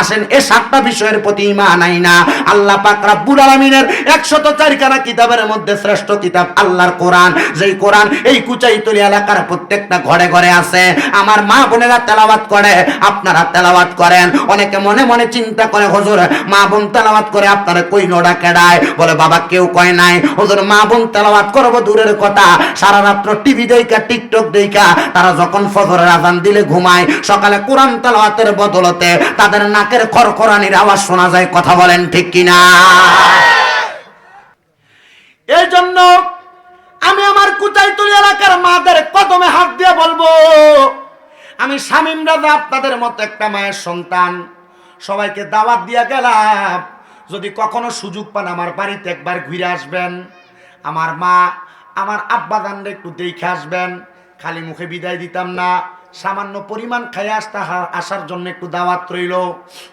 আসেন, এ সাতটা বিষয়ের প্রতি ইমান আই না। আল্লাহ পাক রাব্বুল আলামিনের 104 খানা কিতাবের মধ্যে শ্রেষ্ঠ কিতাব আল্লাহর কোরআন। যেই কোরআন এই কুচাইতলি এলাকার প্রত্যেকটা ঘরে ঘরে আছে। আমার মা বোনেরা তেলাওয়াত করে, আপনারা তেলাওয়াত করেন। অনেকে মনে মনে চিন্তা করে, হুজুর, মা বোন তেলাওয়াত করে আপনারা কই নোডা কেডায়? বলে, বাবা, কেউ কয় নাই। হুজুর, মা বোন তেলাওয়াত করব দূরের কথা। সারা রাত্র টিভি দেখা, টিকটক দেখা, তারা যখন ফজরের আজান দিলে ঘুমায়, সকালে কোরআন তেলাওয়াতের বদলতে তাদের নাকের খরখরানির আওয়াজ শোনা যায়, কথা বলেন ঠিক কিনা? এই জন্য আমি আমার কুচাইতুলি এলাকার মাদের কদমে হাত দিয়ে বলব, আমি শামীম রাজা আপনাদের মতো একটা মায়ের সন্তান, সবাইকে দাওয়াত দিয়া গেলাম, যদি কখনো সুযোগ পান আমার বাড়িতে একবার ঘুরে আসবেন, আমার মা, আমার আব্বা দানরে একটু দেখে আসবেন, খালি মুখে বিদায় দিতাম না সামান্য পরিমাণ খাই আসতে হা- আসার জন্য একটু দাওয়াত রইল।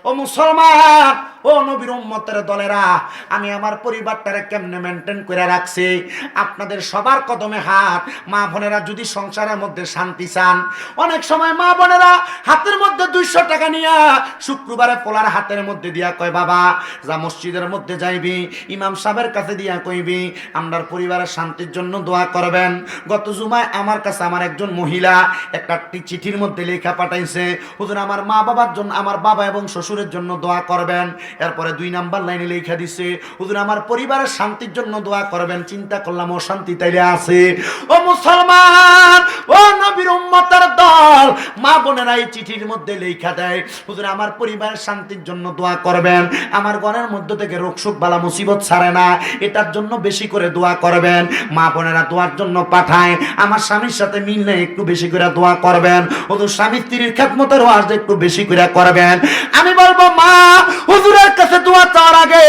ও মুসলমান, ও নবীর উম্মতের দলেরা, আমি আমার পরিবারটারে কেমনে মেনটেন করে রাখছি? আপনাদের সবার কদমে হাত, মা বোনেরা যদি সংসারের মধ্যে শান্তি চান। অনেক সময় মা বোনেরা হাতের মধ্যে দুইশো টাকা নিয়া শুক্রবারে পোলার হাতের মধ্যে দিয়া কয়, বাবা, যা মসজিদের মধ্যে যাইবি, ইমাম সাহেবের কাছে দিয়া কইবি, আমরার পরিবারের শান্তির জন্য দোয়া করবেন। গত জুমায় আমার কাছে আমার একজন মহিলা, একটা টি- চিঠির মধ্যে লেখা পাঠাইছে, হুজুর, আমার মা বাবার জন্য, আমার বাবা এবং শ্বশুরের জন্য দোয়া করবেন। এরপরে দুই নাম্বার লাইনে লেখা দিছে, হুজুর, আমার পরিবারের শান্তির জন্য দোয়া করবেন। চিন্তা করলাম, ও শান্তি তাইলে আছে। ও মুসলমান, ও নবীর উম্মতের দল। মা বোনেরা এই চিঠির মধ্যে লেখা দেয়, হুজুর, আমার পরিবারের শান্তির জন্য দোয়া করবেন। আমার ঘরের মধ্যে থেকে রোগ শোক বালা, মুসিবত ছাড়ে না। এটার জন্য বেশি করে দোয়া করবেন। মা বোনেরা দোয়ার জন্য পাঠায়, আমার স্বামীর সাথে মিল নেই, একটু বেশি করে দোয়া করবেন। হুজুর স্বামী স্ত্রীর খেদমতের ওয়াজ একটু বেশি করে করবেন। আমি বলব, মা, হুজুরের কাছে দোয়া চাওয়ার আগে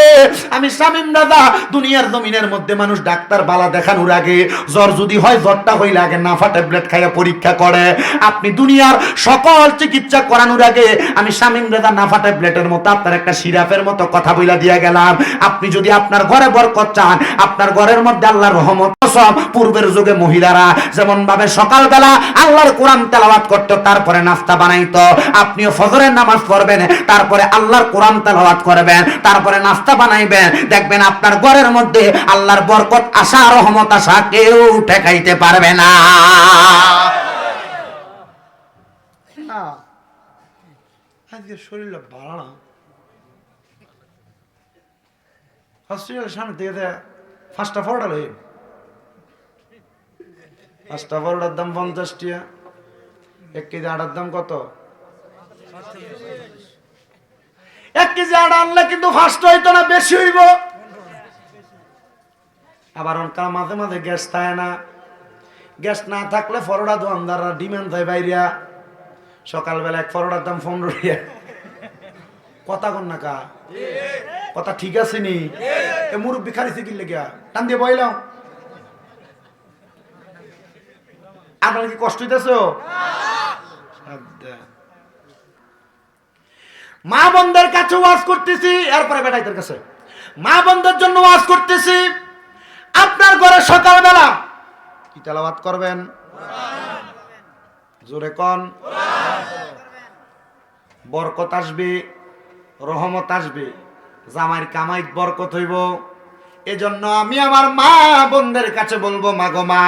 আমি শামিম দাদা দুনিয়ার জমিনের মধ্যে মানুষ ডাক্তার বালা দেখানোর আগে জ্বর যদি হয়, জ্বরটা হইলে আগে নাফা ট্যাবলেট খাইয়া পরীক্ষা করে। আপনি দুনিয়ার সকল চিকিৎসা করানোর আগে আমি শামিম দাদা নাফা ট্যাবলেটের মতো আপনার একটা সিরাপের মতো কথা বইলা দিয়ে গেলাম। আপনি যদি আপনার ঘরে বরকত চান, আপনার ঘরের মধ্যে আল্লাহর রহমত সব পূর্বের যুগে মহিলারা যেমন ভাবে সকালবেলা আল্লাহর কোরআন তেলাওয়াত করতো, তারপরে নাস্তা বানাইতো। আপনিও ফজরের নামাজ পড়বেন, তারপরে আল্লাহর কোরআন তেলাওয়াত করবেন, তারপরে নাস্তা বানাইবেন। দেখবেন আপনার ঘরের মধ্যে আল্লাহর বরকত, আশা, রহমত, আশা কেউ ঠেকাইতে পারবে না। আজকে শরীরটা ভালো না। হসপিটালের সামনে থেকে পাঁচটা ফোরটা লই পাঁচটা ফোরটার দাম পঞ্চাশ এক কেজি আটার দাম কত? এক কেজি আটা আনলে কিন্তু ফার্স্ট হইতো না, বেশি হইব। আবার অনকা মাঝে মাঝে গ্যাস থাকে না। গ্যাস না থাকলে ফরোডা দোকানদাররা ডিমান্ড হয় বাইরিয়া। সকালবেলা এক ফরোডার দাম পনেরো টিয়া কথা কন না কা? কথা ঠিক আছে নি? মুরব্বী খারিছে কি লেগিয়া। টান দিয়ে বইলাম আপনার কি কষ্ট হইতেছ? মা বন্ধের কাছে ওয়াজ করতেছি, এরপরে বেটাইদের কাছে। মা বন্ধের জন্য ওয়াজ করতেছি, আপনার ঘরে সকালবেলা কি তেলাওয়াত করবেন? জোরে কন। বরকত আসবে, রহমত আসবে, জামাইয়ের কামাইত বরকত হইব। এজন্য আমি আমার মা বোনদের কাছে বলব, মা গো মা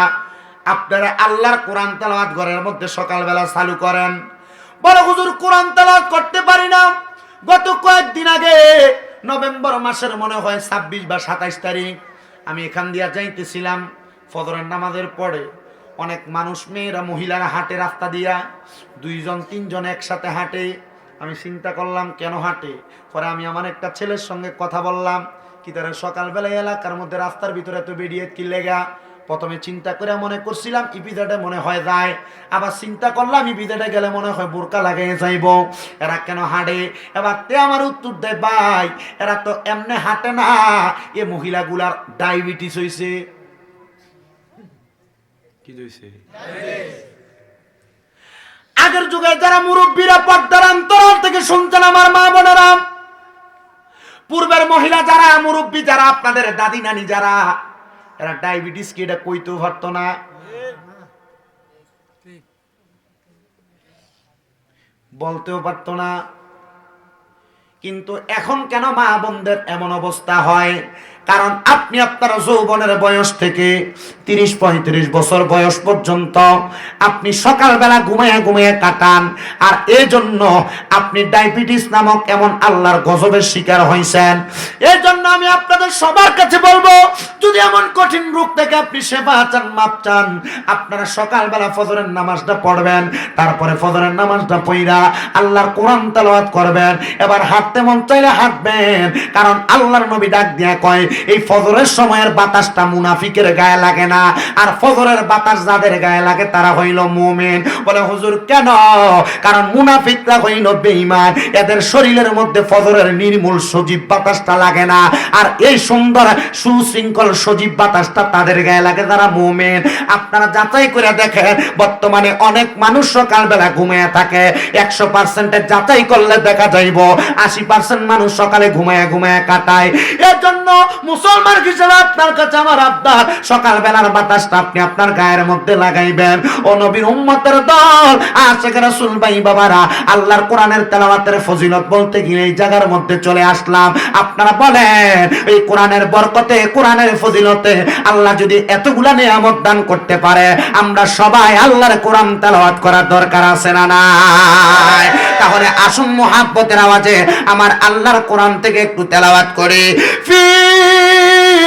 আপনারা আল্লাহর কোরআন তেলাওয়াত ঘরের মধ্যে সকালবেলা চালু করেন। বড় হুজুর, কোরআন তেলাওয়াত করতে পারি না। গত কয়েকদিন আগে, নভেম্বর মাসের মনে হয় ছাব্বিশ বা সাতাইশ তারিখ, আমি এখান দিয়া যাইতেছিলাম ফজরের নামাজের পরে। অনেক মানুষ, মেয়েরা, মহিলারা হাঁটে রাস্তা দিয়া, দুইজন, তিনজন একসাথে হাঁটে। আমি চিন্তা করলাম, কেন হাঁটে? পরে আমি আমার একটা ছেলের সঙ্গে কথা বললাম, কি তারা সকালবেলায় এলাকার মধ্যে রাস্তার ভিতরে তো বেরিয়ে কি লেগা? প্রথমে চিন্তা করে মনে করছিলাম ইপিদাটা মনে হয় যায়। আবার চিন্তা করলাম ইপিদাটা গেলে মনে হয় বোরকা লাগাই যাইব। এরা কেন হাঁটে? এবার তে আমার উত্তর দেয় ভাই এরা তো এমনি হাঁটে না। এ মহিলাগুলার ডায়াবেটিস হইছে। কি হইছে? আগের যুগে যারা মুরব্বীরা পর্দার অন্তরাল থেকে শুনছেন আমার মা বোনেরা পূর্বের মহিলা যারা মুরব্বী যারা আপনাদের দাদি নানি যারা এরা ডায়াবেটিস কি এটা কইতেও পারতো না? বলতেও পারতো না। কিন্তু এখন কেন মা বোনদের এমন অবস্থা হয়? কারণ আপনি আপনার যৌবনের বয়স থেকে তিরিশ, পঁয়ত্রিশ বছর বয়স পর্যন্ত আপনি সকালবেলা ঘুমাইয়া ঘুমাইয়া কাটান, আর এজন্য আপনি ডায়াবেটিস নামক এমন আল্লাহর গজবের শিকার হয়েছেন এই জন্য আমি আপনাদের সবার কাছে বলব, যদি এমন কঠিন রোগ থেকে আপনি সেবা চান, মাপ চান, আপনারা সকালবেলা ফজরের নামাজটা পড়বেন, তারপরে ফজরের নামাজটা পইরা আল্লাহর কোরআন তেলাওয়াত করবেন। এবার হাঁটতে মন চাইলে হাঁটবেন, কারণ আল্লাহর নবী ডাক দিয়া কয় এই ফজরের সময়ের বাতাসটা মুনাফিকের গায়ে লাগে না। আর ফজরের বাতাস যাদের গায়ে লাগে তারা হইল মুমিন। বলে, হুজুর, কেন? কারণ মুনাফিকরা হইল বেঈমান। এদের শরীরের মধ্যে ফজরের নির্মূল সজীব বাতাসটা লাগে না। আর এই সুন্দর সুশৃঙ্খল সজীব বাতাসটা তাদের গায়ে লাগে যারা মুমিন। আপনারা যাচাই করে দেখেন, বর্তমানে অনেক মানুষ সকালবেলা ঘুমিয়ে থাকে। একশো পার্সেন্টের যাচাই করলে দেখা যাইব, আশি পার্সেন্ট মানুষ সকালে ঘুমায় ঘুমায় কাটায়। এর জন্য মুসলমান হিসেবে আপনার কাছে আমার আবদার, সকালবেলার বাতাসটা আপনি আপনার গায়ের মধ্যে লাগাইবেন। ও নবীর উম্মতের দল, আশেখ রাসূল, ভাই বাবারা, আল্লাহর কোরআনের তেলাওয়াতের ফজিলত বলতে গিয়ে এই জায়গার মধ্যে চলে আসলাম। আপনারা বলেন, এই কোরআনের বরকতে, কোরআনের ফজিলতে আল্লাহ যদি এতগুলা নিয়ামত দান করতে পারে, আমরা সবাই আল্লাহর কোরআন তেলাওয়াত করার দরকার আছে না নাই? তাহলে আসুন মোহাব্বতের আওয়াজে আমার আল্লাহর কোরআন থেকে একটু তেলাওয়াত করি। ফি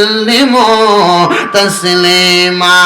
সাল্লিমু তাসলিমা।